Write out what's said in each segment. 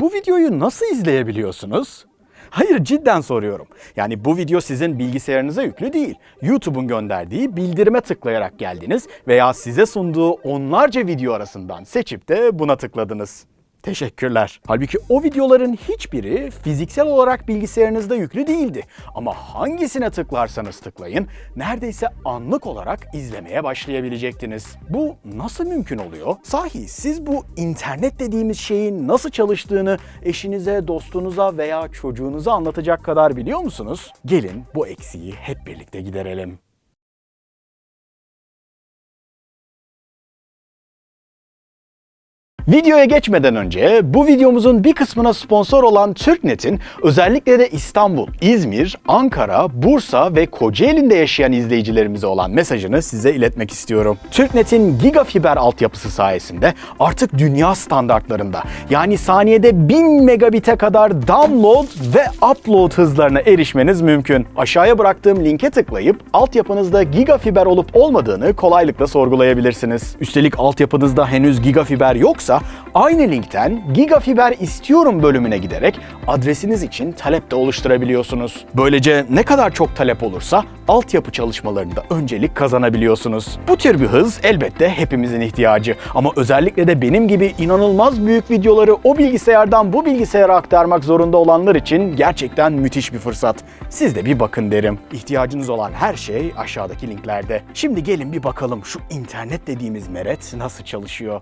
Bu videoyu nasıl izleyebiliyorsunuz? Hayır cidden soruyorum. Yani bu video sizin bilgisayarınıza yüklü değil. YouTube'un gönderdiği bildirime tıklayarak geldiniz veya size sunduğu onlarca video arasından seçip de buna tıkladınız. Teşekkürler. Halbuki o videoların hiçbiri fiziksel olarak bilgisayarınızda yüklü değildi. Ama hangisine tıklarsanız tıklayın, neredeyse anlık olarak izlemeye başlayabilecektiniz. Bu nasıl mümkün oluyor? Sahi siz bu internet dediğimiz şeyin nasıl çalıştığını eşinize, dostunuza veya çocuğunuza anlatacak kadar biliyor musunuz? Gelin bu eksiği hep birlikte giderelim. Videoya geçmeden önce bu videomuzun bir kısmına sponsor olan TürkNet'in özellikle de İstanbul, İzmir, Ankara, Bursa ve Kocaeli'nde yaşayan izleyicilerimize olan mesajını size iletmek istiyorum. TürkNet'in gigafiber altyapısı sayesinde artık dünya standartlarında yani saniyede 1000 megabit'e kadar download ve upload hızlarına erişmeniz mümkün. Aşağıya bıraktığım linke tıklayıp altyapınızda gigafiber olup olmadığını kolaylıkla sorgulayabilirsiniz. Üstelik altyapınızda henüz gigafiber yoksa aynı linkten gigafiber istiyorum bölümüne giderek adresiniz için talep de oluşturabiliyorsunuz. Böylece ne kadar çok talep olursa altyapı çalışmalarında öncelik kazanabiliyorsunuz. Bu tür bir hız elbette hepimizin ihtiyacı ama özellikle de benim gibi inanılmaz büyük videoları o bilgisayardan bu bilgisayara aktarmak zorunda olanlar için gerçekten müthiş bir fırsat. Siz de bir bakın derim. İhtiyacınız olan her şey aşağıdaki linklerde. Şimdi gelin bir bakalım şu internet dediğimiz meret nasıl çalışıyor.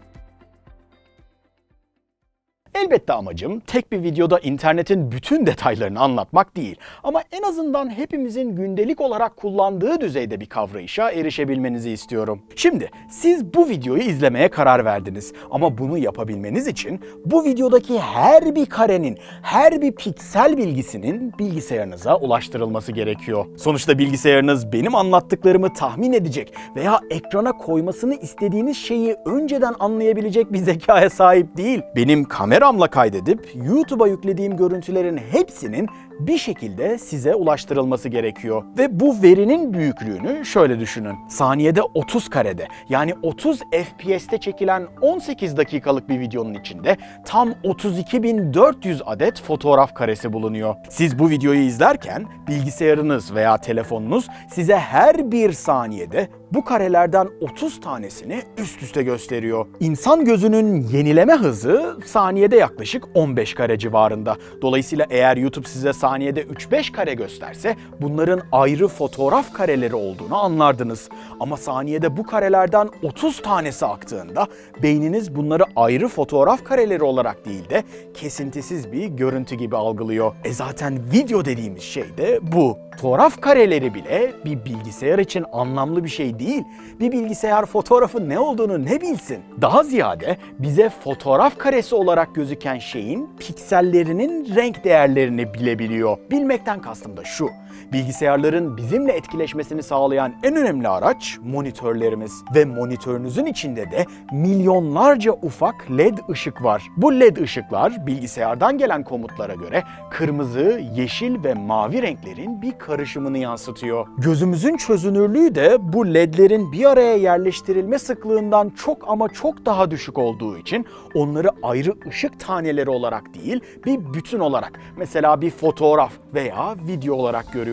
Elbette amacım tek bir videoda internetin bütün detaylarını anlatmak değil. Ama en azından hepimizin gündelik olarak kullandığı düzeyde bir kavrayışa erişebilmenizi istiyorum. Şimdi siz bu videoyu izlemeye karar verdiniz. Ama bunu yapabilmeniz için bu videodaki her bir karenin, her bir piksel bilgisinin bilgisayarınıza ulaştırılması gerekiyor. Sonuçta bilgisayarınız benim anlattıklarımı tahmin edecek veya ekrana koymasını istediğiniz şeyi önceden anlayabilecek bir zekaya sahip değil. Benim kameramla kaydedip YouTube'a yüklediğim görüntülerin hepsinin bir şekilde size ulaştırılması gerekiyor. Ve bu verinin büyüklüğünü şöyle düşünün. Saniyede 30 karede yani 30 FPS'te çekilen 18 dakikalık bir videonun içinde tam 32.400 adet fotoğraf karesi bulunuyor. Siz bu videoyu izlerken bilgisayarınız veya telefonunuz size her bir saniyede bu karelerden 30 tanesini üst üste gösteriyor. İnsan gözünün yenileme hızı saniyede yaklaşık 15 kare civarında. Dolayısıyla eğer YouTube size saniyede 3-5 kare gösterse bunların ayrı fotoğraf kareleri olduğunu anlardınız. Ama saniyede bu karelerden 30 tanesi aktığında beyniniz bunları ayrı fotoğraf kareleri olarak değil de kesintisiz bir görüntü gibi algılıyor. E zaten video dediğimiz şey de bu. Fotoğraf kareleri bile bir bilgisayar için anlamlı bir şey değil. Bir bilgisayar fotoğrafın ne olduğunu ne bilsin. Daha ziyade bize fotoğraf karesi olarak gözüken şeyin piksellerinin renk değerlerini bilebiliyor. Bilmekten kastım da şu. Bilgisayarların bizimle etkileşmesini sağlayan en önemli araç monitörlerimiz ve monitörünüzün içinde de milyonlarca ufak LED ışık var. Bu LED ışıklar bilgisayardan gelen komutlara göre kırmızı, yeşil ve mavi renklerin bir karışımını yansıtıyor. Gözümüzün çözünürlüğü de bu ledlerin bir araya yerleştirilme sıklığından çok ama çok daha düşük olduğu için onları ayrı ışık taneleri olarak değil bir bütün olarak mesela bir fotoğraf veya video olarak görüyoruz.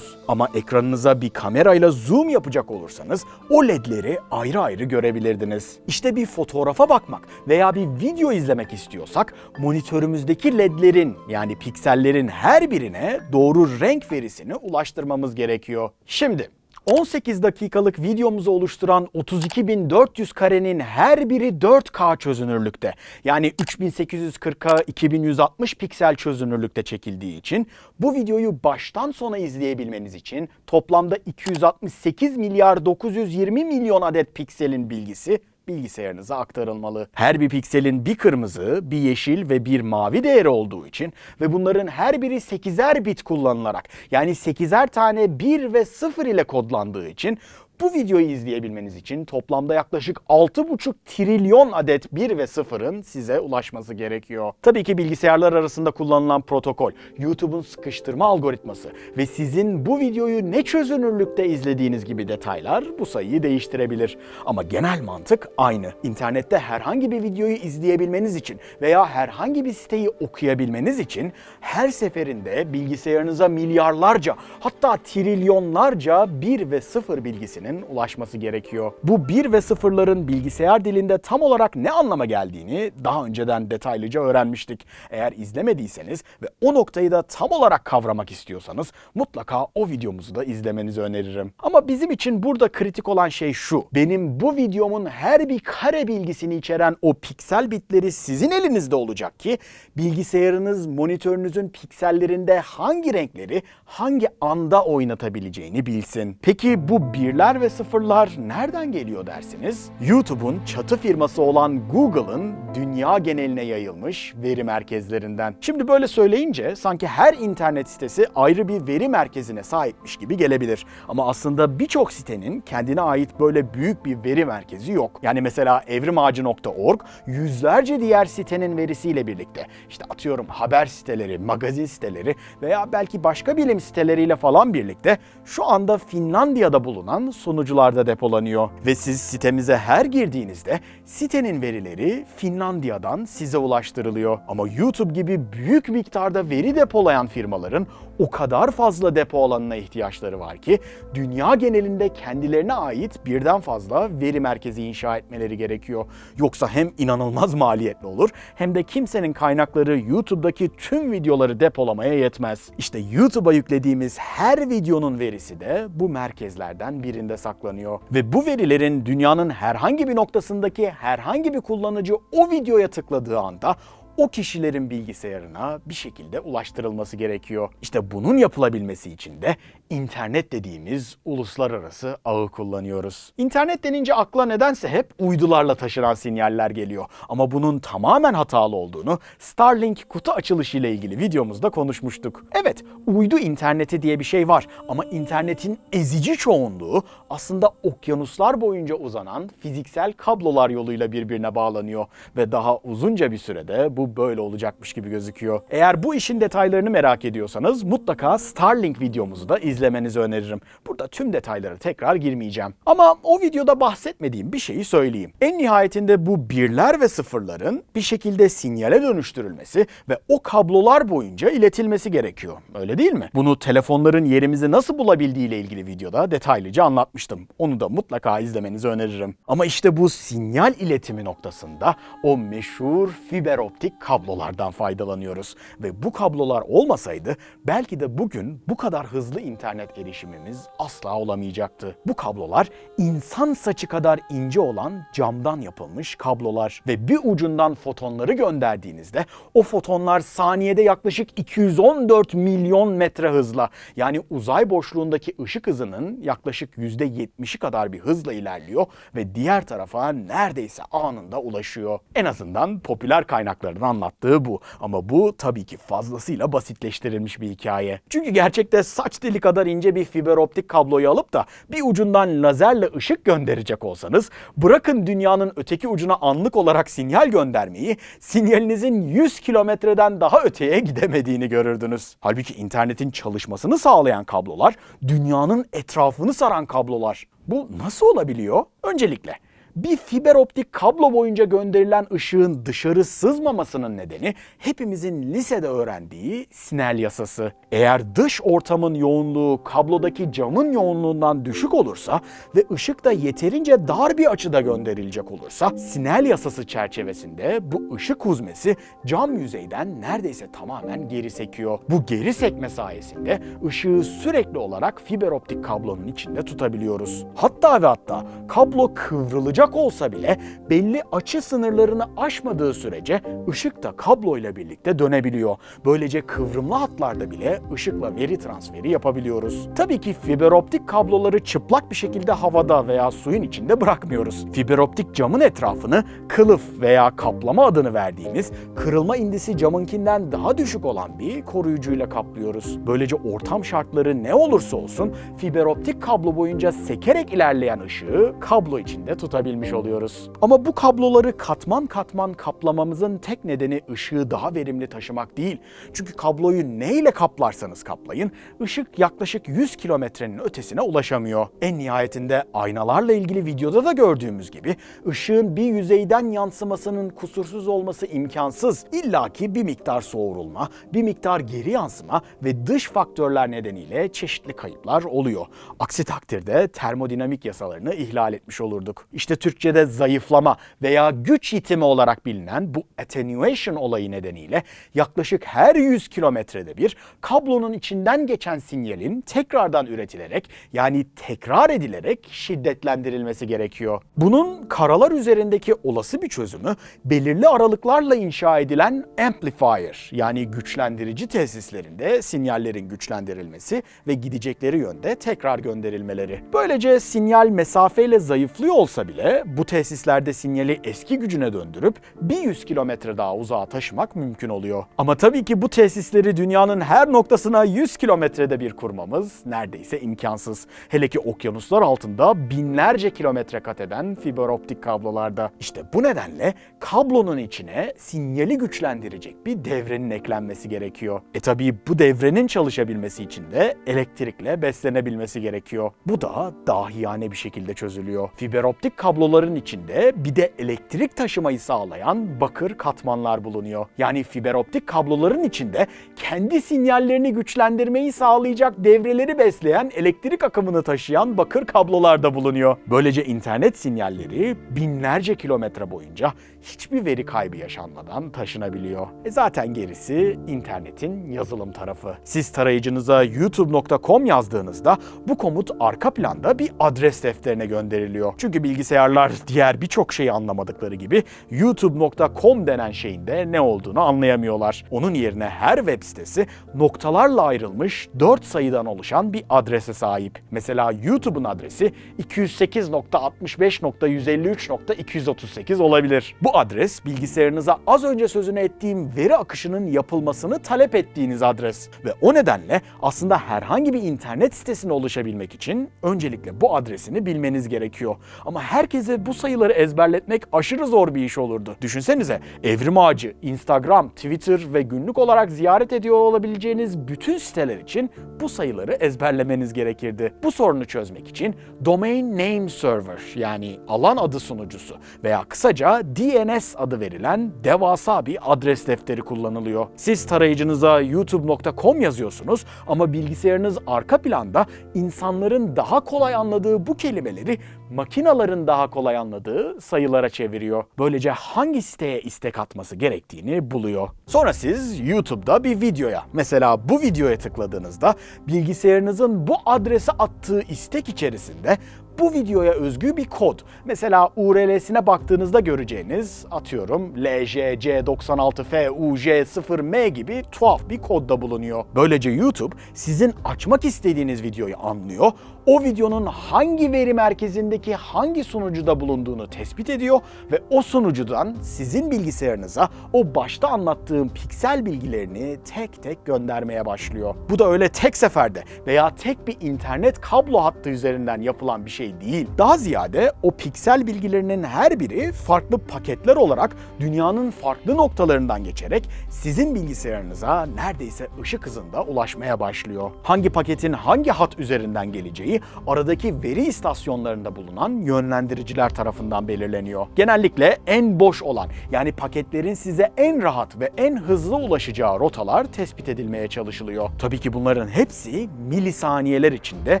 Ama ekranınıza bir kamerayla zoom yapacak olursanız o ledleri ayrı ayrı görebilirdiniz. İşte bir fotoğrafa bakmak veya bir video izlemek istiyorsak monitörümüzdeki ledlerin yani piksellerin her birine doğru renk verisini ulaştırmamız gerekiyor. Şimdi 18 dakikalık videomuzu oluşturan 32.400 karenin her biri 4K çözünürlükte. Yani 3840'a 2160 piksel çözünürlükte çekildiği için bu videoyu baştan sona izleyebilmeniz için toplamda 268 milyar 920 milyon adet pikselin bilgisi bilgisayarınıza aktarılmalı. Her bir pikselin bir kırmızı, bir yeşil ve bir mavi değeri olduğu için ve bunların her biri 8'er bit kullanılarak yani 8'er tane 1 ve 0 ile kodlandığı için Bu videoyu izleyebilmeniz için toplamda yaklaşık 6,5 trilyon adet 1 ve 0'ın size ulaşması gerekiyor. Tabii ki bilgisayarlar arasında kullanılan protokol, YouTube'un sıkıştırma algoritması ve sizin bu videoyu ne çözünürlükte izlediğiniz gibi detaylar bu sayıyı değiştirebilir. Ama genel mantık aynı. İnternette herhangi bir videoyu izleyebilmeniz için veya herhangi bir siteyi okuyabilmeniz için her seferinde bilgisayarınıza milyarlarca hatta trilyonlarca 1 ve 0 bilgisinin ulaşması gerekiyor. Bu 1 ve 0'ların bilgisayar dilinde tam olarak ne anlama geldiğini daha önceden detaylıca öğrenmiştik. Eğer izlemediyseniz ve o noktayı da tam olarak kavramak istiyorsanız mutlaka o videomuzu da izlemenizi öneririm. Ama bizim için burada kritik olan şey şu. Benim bu videomun her bir kare bilgisini içeren o piksel bitleri sizin elinizde olacak ki bilgisayarınız monitörünüzün piksellerinde hangi renkleri hangi anda oynatabileceğini bilsin. Peki bu birler ve sıfırlar nereden geliyor dersiniz? YouTube'un çatı firması olan Google'ın dünya geneline yayılmış veri merkezlerinden. Şimdi böyle söyleyince sanki her internet sitesi ayrı bir veri merkezine sahipmiş gibi gelebilir. Ama aslında birçok sitenin kendine ait böyle büyük bir veri merkezi yok. Yani mesela evrimağacı.org yüzlerce diğer sitenin verisiyle birlikte işte atıyorum haber siteleri, magazin siteleri veya belki başka bilim siteleriyle falan birlikte şu anda Finlandiya'da bulunan sunucularda depolanıyor. Ve siz sitemize her girdiğinizde sitenin verileri Finlandiya'dan size ulaştırılıyor. Ama YouTube gibi büyük miktarda veri depolayan firmaların o kadar fazla depo alanına ihtiyaçları var ki dünya genelinde kendilerine ait birden fazla veri merkezi inşa etmeleri gerekiyor. Yoksa hem inanılmaz maliyetli olur hem de kimsenin kaynakları YouTube'daki tüm videoları depolamaya yetmez. İşte YouTube'a yüklediğimiz her videonun verisi de bu merkezlerden birinde saklanıyor. Ve bu verilerin dünyanın herhangi bir noktasındaki herhangi bir kullanıcı o videoya tıkladığı anda o kişilerin bilgisayarına bir şekilde ulaştırılması gerekiyor. İşte bunun yapılabilmesi için de internet dediğimiz uluslararası ağı kullanıyoruz. İnternet denince akla nedense hep uydularla taşınan sinyaller geliyor. Ama bunun tamamen hatalı olduğunu Starlink kutu açılışı ile ilgili videomuzda konuşmuştuk. Evet, uydu interneti diye bir şey var ama internetin ezici çoğunluğu aslında okyanuslar boyunca uzanan fiziksel kablolar yoluyla birbirine bağlanıyor ve daha uzunca bir sürede bu böyle olacakmış gibi gözüküyor. Eğer bu işin detaylarını merak ediyorsanız mutlaka Starlink videomuzu da izlemenizi öneririm. Burada tüm detaylara tekrar girmeyeceğim. Ama o videoda bahsetmediğim bir şeyi söyleyeyim. En nihayetinde bu birler ve sıfırların bir şekilde sinyale dönüştürülmesi ve o kablolar boyunca iletilmesi gerekiyor. Öyle değil mi? Bunu telefonların yerimizi nasıl bulabildiği ile ilgili videoda detaylıca anlatmıştım. Onu da mutlaka izlemenizi öneririm. Ama işte bu sinyal iletimi noktasında o meşhur fiber optik kablolardan faydalanıyoruz. Ve bu kablolar olmasaydı belki de bugün bu kadar hızlı internet erişimimiz asla olamayacaktı. Bu kablolar insan saçı kadar ince olan camdan yapılmış kablolar ve bir ucundan fotonları gönderdiğinizde o fotonlar saniyede yaklaşık 214 milyon metre hızla yani uzay boşluğundaki ışık hızının yaklaşık %70'i kadar bir hızla ilerliyor ve diğer tarafa neredeyse anında ulaşıyor. En azından popüler kaynakların anlattığı bu. Ama bu tabii ki fazlasıyla basitleştirilmiş bir hikaye. Çünkü gerçekte saç dili kadar ince bir fiber optik kabloyu alıp da bir ucundan lazerle ışık gönderecek olsanız bırakın dünyanın öteki ucuna anlık olarak sinyal göndermeyi sinyalinizin 100 kilometreden daha öteye gidemediğini görürdünüz. Halbuki internetin çalışmasını sağlayan kablolar dünyanın etrafını saran kablolar. Bu nasıl olabiliyor? Öncelikle bir fiber optik kablo boyunca gönderilen ışığın dışarı sızmamasının nedeni hepimizin lisede öğrendiği Snell yasası. Eğer dış ortamın yoğunluğu kablodaki camın yoğunluğundan düşük olursa ve ışık da yeterince dar bir açıda gönderilecek olursa Snell yasası çerçevesinde bu ışık huzmesi cam yüzeyden neredeyse tamamen geri sekiyor. Bu geri sekme sayesinde ışığı sürekli olarak fiber optik kablonun içinde tutabiliyoruz. Hatta ve hatta kablo kıvrılacak sıcak olsa bile belli açı sınırlarını aşmadığı sürece ışık da kablo ile birlikte dönebiliyor. Böylece kıvrımlı hatlarda bile ışıkla veri transferi yapabiliyoruz. Tabii ki fiber optik kabloları çıplak bir şekilde havada veya suyun içinde bırakmıyoruz. Fiber optik camın etrafını kılıf veya kaplama adını verdiğimiz kırılma indisi camınkinden daha düşük olan bir koruyucuyla kaplıyoruz. Böylece ortam şartları ne olursa olsun fiber optik kablo boyunca sekerek ilerleyen ışığı kablo içinde tutabilmiş oluyoruz. Ama bu kabloları katman katman kaplamamızın tek nedeni ışığı daha verimli taşımak değil. Çünkü kabloyu neyle kaplarsanız kaplayın, ışık yaklaşık 100 kilometrenin ötesine ulaşamıyor. En nihayetinde aynalarla ilgili videoda da gördüğümüz gibi ışığın bir yüzeyden yansımasının kusursuz olması imkansız. İlla ki bir miktar soğurulma, bir miktar geri yansıma ve dış faktörler nedeniyle çeşitli kayıplar oluyor. Aksi takdirde termodinamik yasalarını ihlal etmiş olurduk. İşte Türkçe'de zayıflama veya güç yitimi olarak bilinen bu attenuation olayı nedeniyle yaklaşık her 100 kilometrede bir kablonun içinden geçen sinyalin tekrardan üretilerek yani tekrar edilerek şiddetlendirilmesi gerekiyor. Bunun karalar üzerindeki olası bir çözümü belirli aralıklarla inşa edilen amplifier yani güçlendirici tesislerinde sinyallerin güçlendirilmesi ve gidecekleri yönde tekrar gönderilmeleri. Böylece sinyal mesafeyle zayıflıyor olsa bile bu tesislerde sinyali eski gücüne döndürüp bir 100 kilometre daha uzağa taşımak mümkün oluyor. Ama tabii ki bu tesisleri dünyanın her noktasına 100 kilometrede bir kurmamız neredeyse imkansız. Hele ki okyanuslar altında binlerce kilometre kat eden fiber optik kablolarda. İşte bu nedenle kablonun içine sinyali güçlendirecek bir devrenin eklenmesi gerekiyor. E tabii bu devrenin çalışabilmesi için de elektrikle beslenebilmesi gerekiyor. Bu da dahiyane bir şekilde çözülüyor. Fiber optik kabloların içinde bir de elektrik taşımayı sağlayan bakır katmanlar bulunuyor. Yani fiber optik kabloların içinde kendi sinyallerini güçlendirmeyi sağlayacak devreleri besleyen elektrik akımını taşıyan bakır kablolar da bulunuyor. Böylece internet sinyalleri binlerce kilometre boyunca hiçbir veri kaybı yaşanmadan taşınabiliyor. E zaten gerisi internetin yazılım tarafı. Siz tarayıcınıza youtube.com yazdığınızda bu komut arka planda bir adres defterine gönderiliyor. Çünkü bilgisayarlar diğer birçok şeyi anlamadıkları gibi youtube.com denen şeyin de ne olduğunu anlayamıyorlar. Onun yerine her web sitesi noktalarla ayrılmış 4 sayıdan oluşan bir adrese sahip. Mesela YouTube'un adresi 208.65.153.238 olabilir. Bu adres bilgisayarınıza az önce sözünü ettiğim veri akışının yapılmasını talep ettiğiniz adres. Ve o nedenle aslında herhangi bir internet sitesine ulaşabilmek için öncelikle bu adresini bilmeniz gerekiyor. Ama herkese bu sayıları ezberletmek aşırı zor bir iş olurdu. Düşünsenize Evrim Ağacı, Instagram, Twitter ve günlük olarak ziyaret ediyor olabileceğiniz bütün siteler için bu sayıları ezberlemeniz gerekirdi. Bu sorunu çözmek için Domain Name Server yani alan adı sunucusu veya kısaca DNS adı verilen devasa bir adres defteri kullanılıyor. Siz tarayıcınıza youtube.com yazıyorsunuz ama bilgisayarınız arka planda insanların daha kolay anladığı bu kelimeleri makinaların daha kolay anladığı sayılara çeviriyor. Böylece hangi siteye istek atması gerektiğini buluyor. Sonra siz YouTube'da bir videoya, mesela bu videoya tıkladığınızda bilgisayarınızın bu adrese attığı istek içerisinde bu videoya özgü bir kod. Mesela URL'sine baktığınızda göreceğiniz atıyorum LJC96FUJ0M gibi tuhaf bir kodda bulunuyor. Böylece YouTube sizin açmak istediğiniz videoyu anlıyor. O videonun hangi veri merkezindeki hangi sunucuda bulunduğunu tespit ediyor ve o sunucudan sizin bilgisayarınıza o başta anlattığım piksel bilgilerini tek tek göndermeye başlıyor. Bu da öyle tek seferde veya tek bir internet kablo hattı üzerinden yapılan bir şey değil. Daha ziyade o piksel bilgilerinin her biri farklı paketler olarak dünyanın farklı noktalarından geçerek sizin bilgisayarınıza neredeyse ışık hızında ulaşmaya başlıyor. Hangi paketin hangi hat üzerinden geleceği aradaki veri istasyonlarında bulunan yönlendiriciler tarafından belirleniyor. Genellikle en boş olan yani paketlerin size en rahat ve en hızlı ulaşacağı rotalar tespit edilmeye çalışılıyor. Tabii ki bunların hepsi milisaniyeler içinde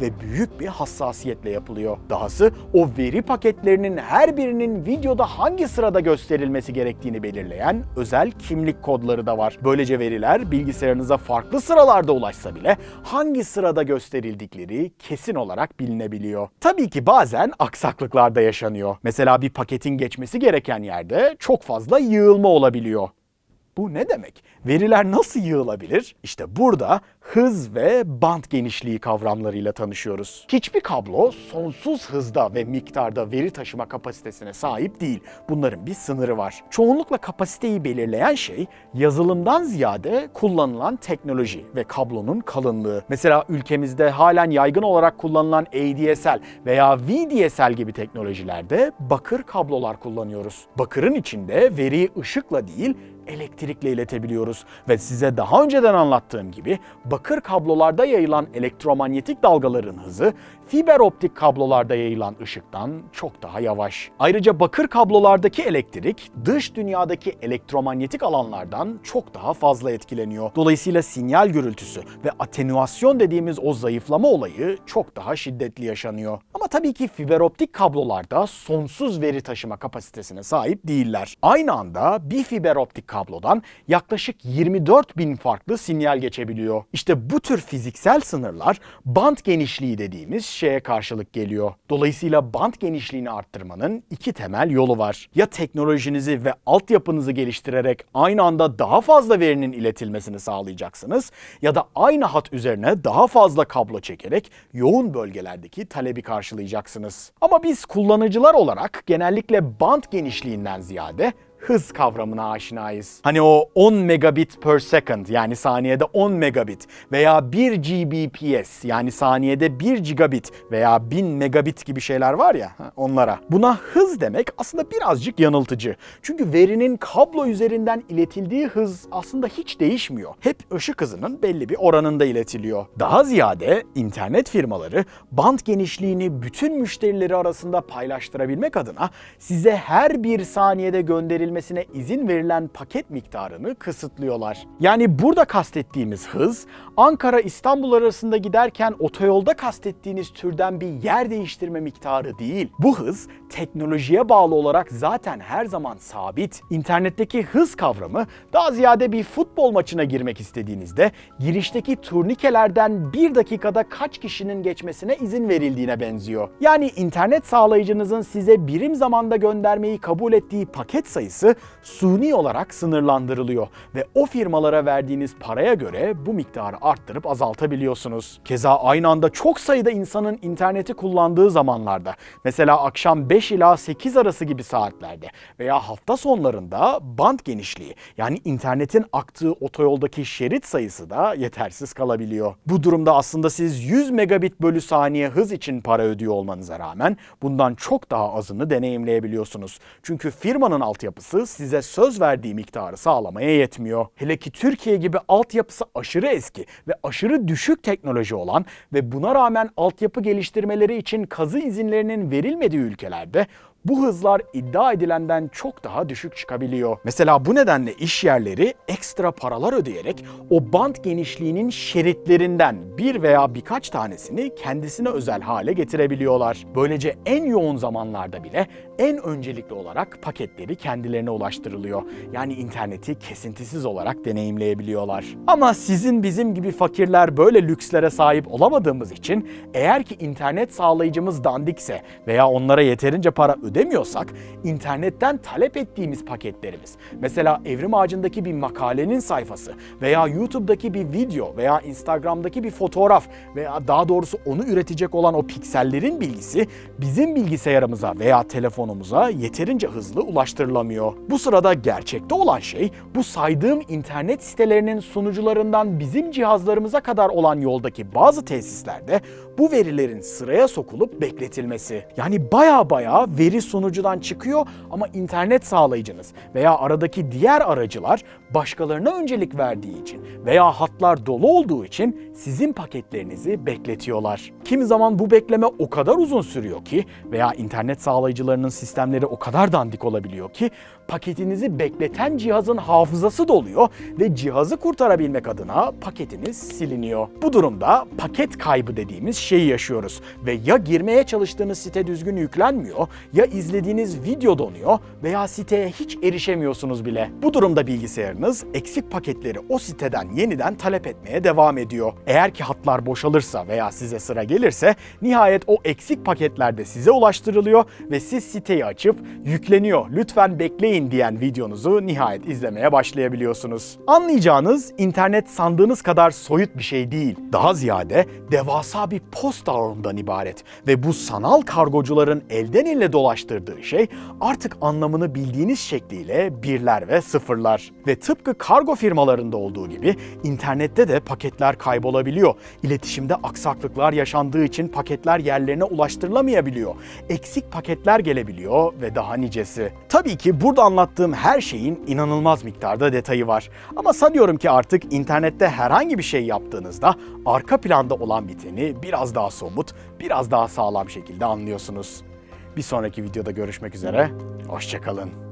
ve büyük bir hassasiyetle yapılıyor yapılıyor. Dahası o veri paketlerinin her birinin videoda hangi sırada gösterilmesi gerektiğini belirleyen özel kimlik kodları da var. Böylece veriler bilgisayarınıza farklı sıralarda ulaşsa bile hangi sırada gösterildikleri kesin olarak bilinebiliyor. Tabii ki bazen aksaklıklar da yaşanıyor. Mesela bir paketin geçmesi gereken yerde çok fazla yığılma olabiliyor. Bu ne demek? Veriler nasıl yığılabilir? İşte burada hız ve band genişliği kavramlarıyla tanışıyoruz. Hiçbir kablo sonsuz hızda ve miktarda veri taşıma kapasitesine sahip değil. Bunların bir sınırı var. Çoğunlukla kapasiteyi belirleyen şey yazılımdan ziyade kullanılan teknoloji ve kablonun kalınlığı. Mesela ülkemizde halen yaygın olarak kullanılan ADSL veya VDSL gibi teknolojilerde bakır kablolar kullanıyoruz. Bakırın içinde veriyi ışıkla değil elektrikle iletebiliyoruz ve size daha önceden anlattığım gibi bakır kablolarda yayılan elektromanyetik dalgaların hızı fiber optik kablolarda yayılan ışıktan çok daha yavaş. Ayrıca bakır kablolardaki elektrik dış dünyadaki elektromanyetik alanlardan çok daha fazla etkileniyor. Dolayısıyla sinyal gürültüsü ve atenüasyon dediğimiz o zayıflama olayı çok daha şiddetli yaşanıyor. Ama tabii ki fiber optik kablolarda sonsuz veri taşıma kapasitesine sahip değiller. Aynı anda bir fiber optik kablodan yaklaşık 24 bin farklı sinyal geçebiliyor. İşte bu tür fiziksel sınırlar band genişliği dediğimiz şeye karşılık geliyor. Dolayısıyla band genişliğini arttırmanın iki temel yolu var. Ya teknolojinizi ve altyapınızı geliştirerek aynı anda daha fazla verinin iletilmesini sağlayacaksınız ya da aynı hat üzerine daha fazla kablo çekerek yoğun bölgelerdeki talebi karşılayacaksınız. Ama biz kullanıcılar olarak genellikle band genişliğinden ziyade hız kavramına aşinayız. Hani o 10 megabit per second yani saniyede 10 megabit veya 1 Gbps yani saniyede 1 gigabit veya 1000 megabit gibi şeyler var ya onlara. Buna hız demek aslında birazcık yanıltıcı. Çünkü verinin kablo üzerinden iletildiği hız aslında hiç değişmiyor. Hep ışık hızının belli bir oranında iletiliyor. Daha ziyade internet firmaları band genişliğini bütün müşterileri arasında paylaştırabilmek adına size her bir saniyede gönderilmesine izin verilen paket miktarını kısıtlıyorlar. Yani burada kastettiğimiz hız Ankara İstanbul arasında giderken otoyolda kastettiğiniz türden bir yer değiştirme miktarı değil. Bu hız teknolojiye bağlı olarak zaten her zaman sabit. İnternetteki hız kavramı daha ziyade bir futbol maçına girmek istediğinizde girişteki turnikelerden bir dakikada kaç kişinin geçmesine izin verildiğine benziyor. Yani internet sağlayıcınızın size birim zamanda göndermeyi kabul ettiği paket sayısı suni olarak sınırlandırılıyor ve o firmalara verdiğiniz paraya göre bu miktarı arttırıp azaltabiliyorsunuz. Keza aynı anda çok sayıda insanın interneti kullandığı zamanlarda, mesela akşam 5 ila 8 arası gibi saatlerde veya hafta sonlarında band genişliği yani internetin aktığı otoyoldaki şerit sayısı da yetersiz kalabiliyor. Bu durumda aslında siz 100 megabit bölü saniye hız için para ödüyor olmanıza rağmen bundan çok daha azını deneyimleyebiliyorsunuz. Çünkü firmanın altyapısı size söz verdiği miktarı sağlamaya yetmiyor. Hele ki Türkiye gibi altyapısı aşırı eski ve aşırı düşük teknoloji olan ve buna rağmen altyapı geliştirmeleri için kazı izinlerinin verilmediği ülkelerde bu hızlar iddia edilenden çok daha düşük çıkabiliyor. Mesela bu nedenle iş yerleri ekstra paralar ödeyerek o bant genişliğinin şeritlerinden bir veya birkaç tanesini kendisine özel hale getirebiliyorlar. Böylece en yoğun zamanlarda bile en öncelikli olarak paketleri kendilerine ulaştırılıyor. Yani interneti kesintisiz olarak deneyimleyebiliyorlar. Ama sizin bizim gibi fakirler böyle lükslere sahip olamadığımız için eğer ki internet sağlayıcımız dandikse veya onlara yeterince para ödemiyorsak internetten talep ettiğimiz paketlerimiz mesela Evrim Ağacı'ndaki bir makalenin sayfası veya YouTube'daki bir video veya Instagram'daki bir fotoğraf veya daha doğrusu onu üretecek olan o piksellerin bilgisi bizim bilgisayarımıza veya telefonumuza yeterince hızlı ulaştırılamıyor. Bu sırada gerçekte olan şey bu saydığım internet sitelerinin sunucularından bizim cihazlarımıza kadar olan yoldaki bazı tesislerde bu verilerin sıraya sokulup bekletilmesi. Yani baya baya veri sunucudan çıkıyor ama internet sağlayıcınız veya aradaki diğer aracılar başkalarına öncelik verdiği için veya hatlar dolu olduğu için sizin paketlerinizi bekletiyorlar. Kimi zaman bu bekleme o kadar uzun sürüyor ki veya internet sağlayıcılarının sistemleri o kadar dandik olabiliyor ki paketinizi bekleten cihazın hafızası doluyor ve cihazı kurtarabilmek adına paketiniz siliniyor. Bu durumda paket kaybı dediğimiz şeyi yaşıyoruz ve ya girmeye çalıştığınız site düzgün yüklenmiyor ya izlediğiniz video donuyor veya siteye hiç erişemiyorsunuz bile. Bu durumda bilgisayarınız eksik paketleri o siteden yeniden talep etmeye devam ediyor. Eğer ki hatlar boşalırsa veya size sıra gelirse nihayet o eksik paketler de size ulaştırılıyor ve siz siteyi açıp yükleniyor lütfen bekleyin diyen videonuzu nihayet izlemeye başlayabiliyorsunuz. Anlayacağınız internet sandığınız kadar soyut bir şey değil. Daha ziyade devasa bir posta ağından ibaret ve bu sanal kargocuların elden ele dolaştırdığı şey artık anlamını bildiğiniz şekliyle birler ve sıfırlar. Ve tıpkı kargo firmalarında olduğu gibi internette de paketler kaybolabiliyor. İletişimde aksaklıklar yaşandığı için paketler yerlerine ulaştırılamayabiliyor. Eksik paketler gelebiliyor ve daha nicesi. Tabii ki burada anlattığım her şeyin inanılmaz miktarda detayı var. Ama sanıyorum ki artık internette herhangi bir şey yaptığınızda arka planda olan biteni biraz daha somut, biraz daha sağlam şekilde anlıyorsunuz. Bir sonraki videoda görüşmek üzere. Hoşçakalın.